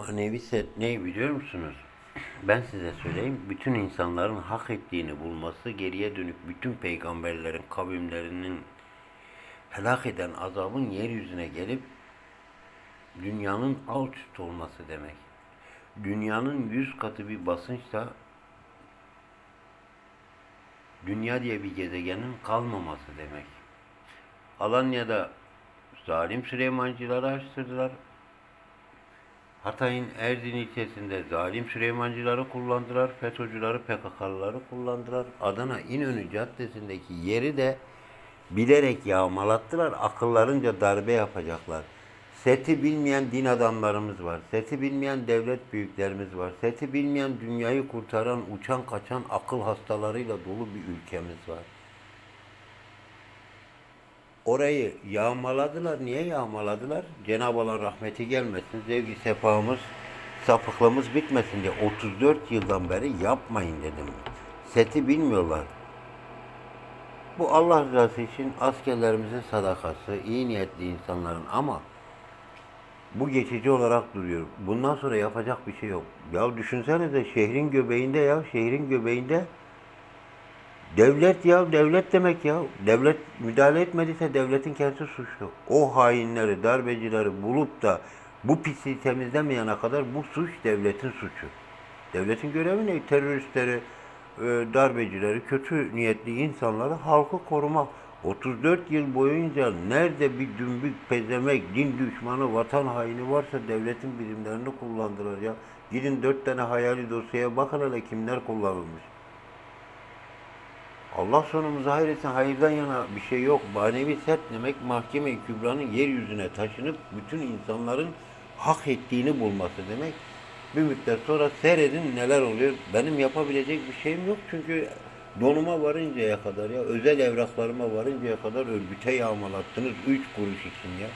Manevi set ne biliyor musunuz? Ben size söyleyeyim. Bütün insanların hak ettiğini bulması, geriye dönük bütün peygamberlerin kavimlerinin helak eden azabın yeryüzüne gelip dünyanın alt üst olması demek. Dünyanın yüz katı bir basınçla dünya diye bir gezegenin kalmaması demek. Alanya'da zalim Süleymancıları açtırdılar. Hatay'ın Erzin ilçesinde zalim Süleymancıları kullandılar, FETÖ'cüleri, PKK'lıları kullandılar. Adana İnönü Caddesi'ndeki yeri de bilerek yağmalattılar, akıllarınca darbe yapacaklar. Seti bilmeyen din adamlarımız var, seti bilmeyen devlet büyüklerimiz var, seti bilmeyen dünyayı kurtaran, uçan kaçan akıl hastalarıyla dolu bir ülkemiz var. Orayı yağmaladılar. Niye yağmaladılar? Cenab-ı Allah rahmeti gelmesin. Zevki sefamız, sapıklığımız bitmesin diye 34 yıldan beri yapmayın dedim. Seti bilmiyorlar. Bu Allah rızası için askerlerimizin sadakası, iyi niyetli insanların ama bu geçici olarak duruyor. Bundan sonra yapacak bir şey yok. Ya düşünsenize şehrin göbeğinde ya, şehrin göbeğinde Devlet ya, devlet demek ya. Devlet müdahale etmediyse devletin kendisi suçlu. O hainleri, darbecileri bulup da bu pisliği temizlemeyene kadar bu suç devletin suçu. Devletin görevi ne? Teröristleri, e, darbecileri, kötü niyetli insanları halkı korumak. 34 yıl boyunca nerede bir dümbük, pezemek, din düşmanı, vatan haini varsa devletin birimlerini kullandılar ya. Gidin dört tane hayali dosyaya bakın hele kimler kullanılmış. Allah sonumuzu hayretsin. Hayırdan yana bir şey yok. Manevi sert demek mahkeme-i kübranın yeryüzüne taşınıp bütün insanların hak ettiğini bulması demek. Bir müddet sonra seyredin neler oluyor. Benim yapabilecek bir şeyim yok çünkü donuma varıncaya kadar ya özel evraklarıma varıncaya kadar örgüte yağmalattınız üç kuruş için ya.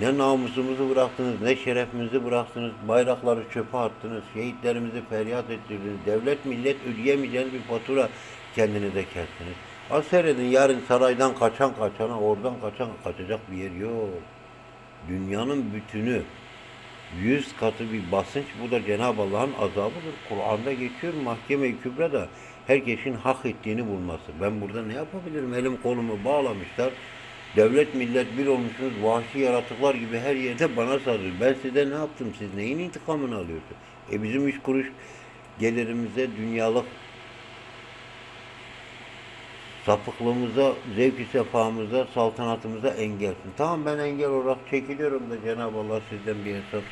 Ne namusumuzu bıraktınız, ne şerefimizi bıraktınız, bayrakları çöpe attınız, şehitlerimizi feryat ettirdiniz. Devlet millet ödeyemeyeceğiniz bir fatura kendinize kestiniz. Az seyredin yarın saraydan kaçan kaçana, oradan kaçan kaçacak bir yer yok. Dünyanın bütünü yüz katı bir basınç. Bu da Cenab-ı Allah'ın azabıdır. Kur'an'da geçiyor mahkeme-i kübrada herkesin hak ettiğini bulması. Ben burada ne yapabilirim? Elim kolumu bağlamışlar. Devlet millet bir olmuşsunuz vahşi yaratıklar gibi her yerde bana saldırıyor. Ben size ne yaptım? Siz neyin intikamını alıyorsunuz? E bizim üç kuruş gelirimize, dünyalık sapıklığımıza, zevk-i sefamıza, saltanatımıza engelsin. Tamam ben engel olarak çekiliyorum da Cenab-ı Allah sizden bir hesap